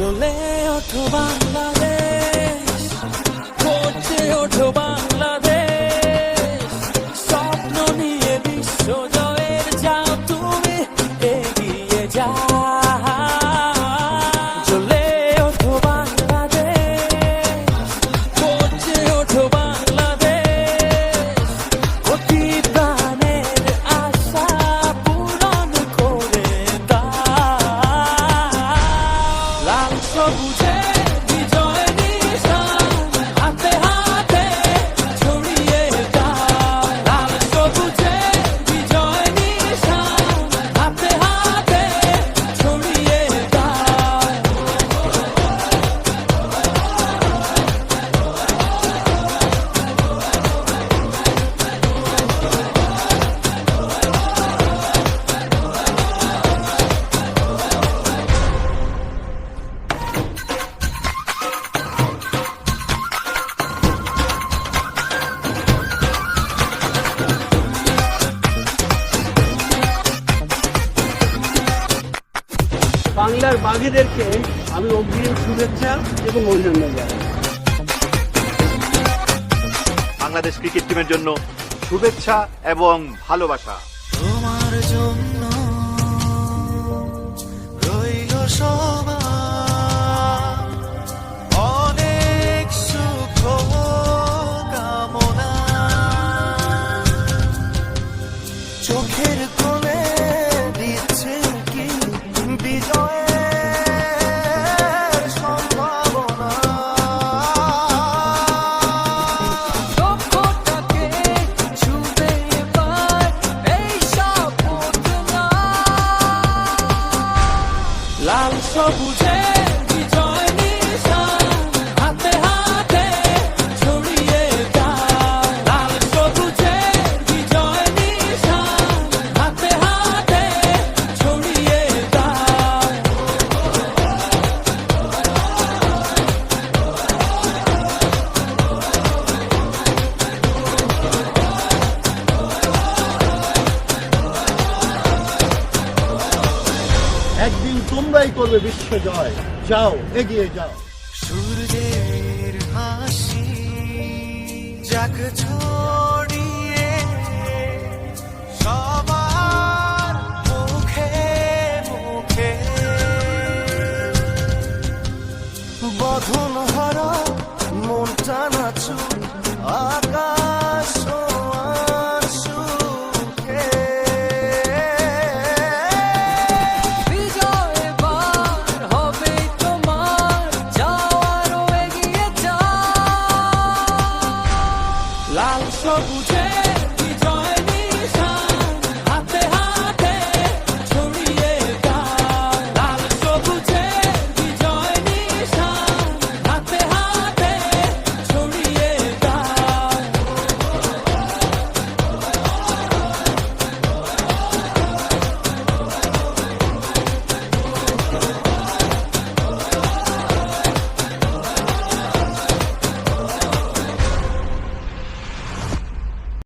জ্বলে ওঠো বাংলাদেশ ওঠো বাংলাদেশ। বাংলার বাঘেদেরকে আমি অগ্রিম শুভেচ্ছা এবং অভিনন্দন জানাই। বাংলাদেশ ক্রিকেট টিমের জন্য শুভেচ্ছা এবং ভালোবাসা। তোমার জন্য রইল সবার লাল সবুজে একদিন তোমরাই করবে বিশ্ব জয়। যাও এগিয়ে যাও। সূর্যের হাসি যাক ছোঁয়া 抓不